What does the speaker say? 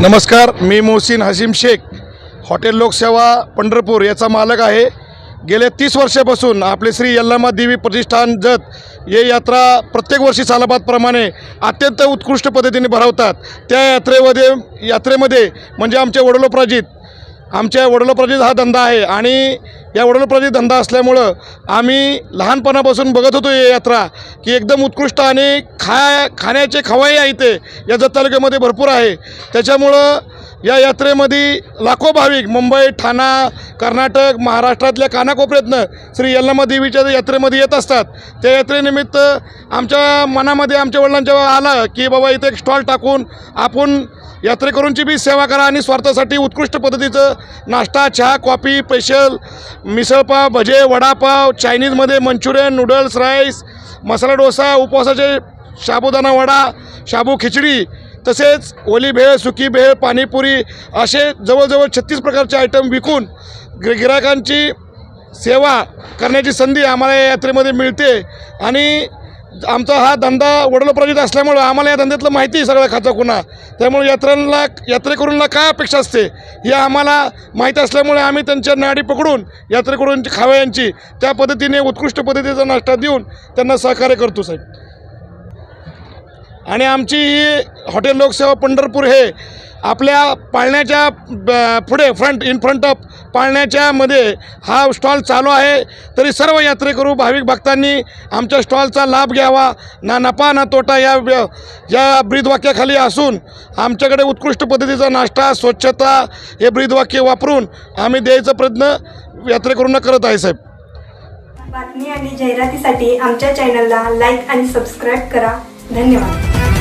नमस्कार मी मोहसिन हसीम शेख. हॉटेल लोकसेवा पंढरपूर याचा मालक आहे. गेल्या तीस वर्षापासून आपले श्री यल्लामा देवी प्रतिष्ठान जत हे यात्रा प्रत्येक वर्षी सालाबादप्रमाणे अत्यंत उत्कृष्ट पद्धतीने भरवतात. त्या यात्रेमध्ये यात्रेमध्ये म्हणजे आमचे वडलोपराजित आमच्या वडिलोपराजित हा धंदा आहे आणि या वडिलोपराजित धंदा असल्यामुळं आम्ही लहानपणापासून बघत होतो ही यात्रा की एकदम उत्कृष्ट आणि खा खाण्याचे खवाई आहे इथे. या जत तालुक्यामध्ये भरपूर आहे. त्याच्यामुळं या यात्रेमध्ये लाखो भाविक मुंबई ठाणा कर्नाटक महाराष्ट्रातल्या कानाकोपऱ्यातनं श्री यल्लामा देवीच्या यात्रेमध्ये येत असतात. त्या यात्रेनिमित्त आमच्या मनामध्ये आमच्या वडिलांच्या आलं की बाबा इथे एक स्टॉल टाकून आपण यात्रेकरूंची बी सेवा करा आणि स्वार्थासाठी उत्कृष्ट पद्धतीचं नाश्ता चहा कॉफी स्पेशल मिसळपाव भजे वडापाव चायनीजमध्ये Manchurian noodles rice masala dosa उपवासाचे sabudana vada शाबू खिचडी तसेच ओली भेळ सुकी भेळ पाणीपुरी असे जवळजवळ छत्तीस प्रकारचे आयटम विकून गि गिरायकांची सेवा करण्याची संधी आम्हाला या यात्रेमध्ये मिळते. आणि आमचा हा धंदा वडिलोपराजित असल्यामुळं आम्हाला या धंद्यातलं माहिती आहे सगळं खाचा कुणा त्यामुळे यात्रेला यात्रेकरूंना काय अपेक्षा असते हे आम्हाला माहीत असल्यामुळे आम्ही त्यांच्या नाडी पकडून यात्रेकरूंची खावयांची त्या पद्धतीने उत्कृष्ट पद्धतीचा नाश्ता देऊन त्यांना सहकार्य करतो साहेब. आणि आमची ही हॉटेल लोकसेवा पंढरपूर हे आपल्या पाळण्याच्या ब- पुढे फ्रंट इन फ्रंट ऑफ पाळण्याच्यामध्ये हा स्टॉल चालू आहे. तरी सर्व यात्रेकरू भाविक भक्तांनी आमच्या स्टॉलचा लाभ घ्यावा. ना नफा ना तोटा या व्य- या ब्रीदवाक्याखाली असून आमच्याकडे उत्कृष्ट पद्धतीचा नाश्ता स्वच्छता हे ब्रीदवाक्य वापरून आम्ही द्यायचा प्रयत्न यात्रेकरूंना करत आहे साहेब. बातमी आणि जाहिरातीसाठी आमच्या चॅनलला लाईक आणि सबस्क्राईब करा. धन्यवाद.